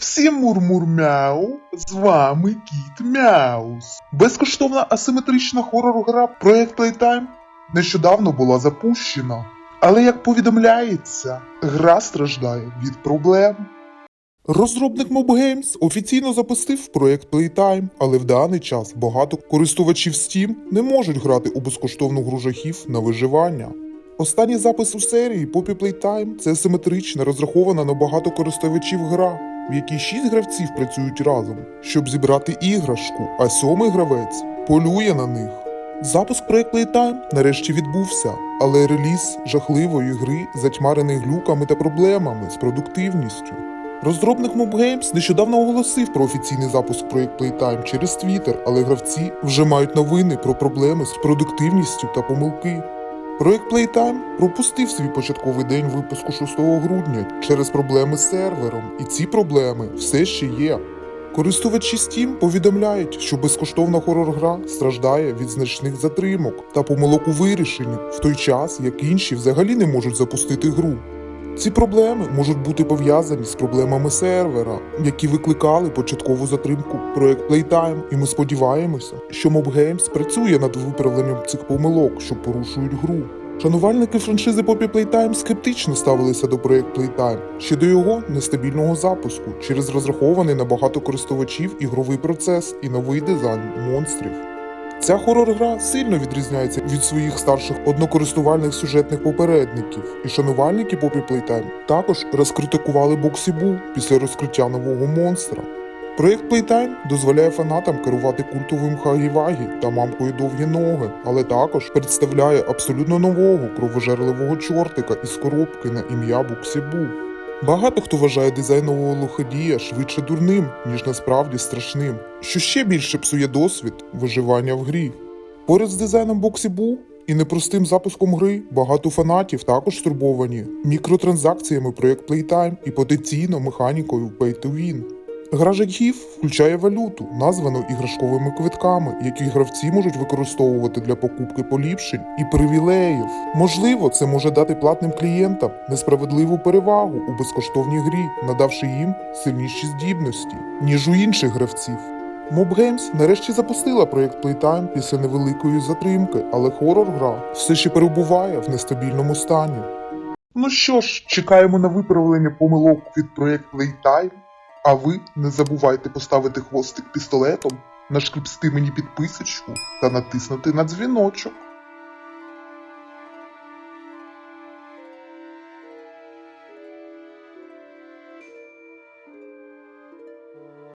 Всім мур-мур-мяу, з вами Кіт Мяус. Безкоштовна асиметрична хорор-гра Project Playtime нещодавно була запущена. Але як повідомляється, гра страждає від проблем. Розробник Mob офіційно запустив проект Playtime, але в даний час багато користувачів Steam не можуть грати у безкоштовну гру жахів на виживання. Останній запис у серії Poppy Playtime – це асиметрична, розрахована на багато користувачів гра, в якій шість гравців працюють разом, щоб зібрати іграшку, а сьомий гравець полює на них. Запуск проект Playtime нарешті відбувся, але реліз жахливої гри затьмарений глюками та проблемами з продуктивністю. Розробник Mob нещодавно оголосив про офіційний запуск проект Playtime через Twitter, але гравці вже мають новини про проблеми з продуктивністю та помилки. Проект Playtime пропустив свій початковий день випуску 6 грудня через проблеми з сервером, і ці проблеми все ще є. Користувачі Steam повідомляють, що безкоштовна хорор-гра страждає від значних затримок та помилок у вирішенні, в той час як інші взагалі не можуть запустити гру. Ці проблеми можуть бути пов'язані з проблемами сервера, які викликали початкову затримку проект Playtime, і ми сподіваємося, що Mob працює над виправленням цих помилок, що порушують гру. Шанувальники франшизи Poppy Playtime скептично ставилися до проект Playtime ще до його нестабільного запуску через розрахований на багато користувачів ігровий процес і новий дизайн монстрів. Ця хорор-гра сильно відрізняється від своїх старших однокористувальних сюжетних попередників, і шанувальники Poppy Playtime також розкритикували Боксі Бул після розкриття нового монстра. Проєкт Playtime дозволяє фанатам керувати культовим Хагі-Вагі та мамкою довгі ноги, але також представляє абсолютно нового кровожерливого чортика із коробки на ім'я Боксі Бул. Багато хто вважає дизайнового лоходія швидше дурним, ніж насправді страшним, що ще більше псує досвід виживання в грі. Поряд з дизайном Боксі і непростим запуском гри багато фанатів також стурбовані мікротранзакціями проєкт Playtime і потенційно механікою Pay to Win. Гра жахів включає валюту, названу іграшковими квитками, які гравці можуть використовувати для покупки поліпшень і привілеїв. Можливо, це може дати платним клієнтам несправедливу перевагу у безкоштовній грі, надавши їм сильніші здібності, ніж у інших гравців. Mob Games нарешті запустила проєкт Playtime після невеликої затримки, але хорор-гра все ще перебуває в нестабільному стані. Ну що ж, чекаємо на виправлення помилок від проєкт Playtime. А ви не забувайте поставити хвостик пістолетом, нашкріпсти мені підписочку та натиснути на дзвіночок.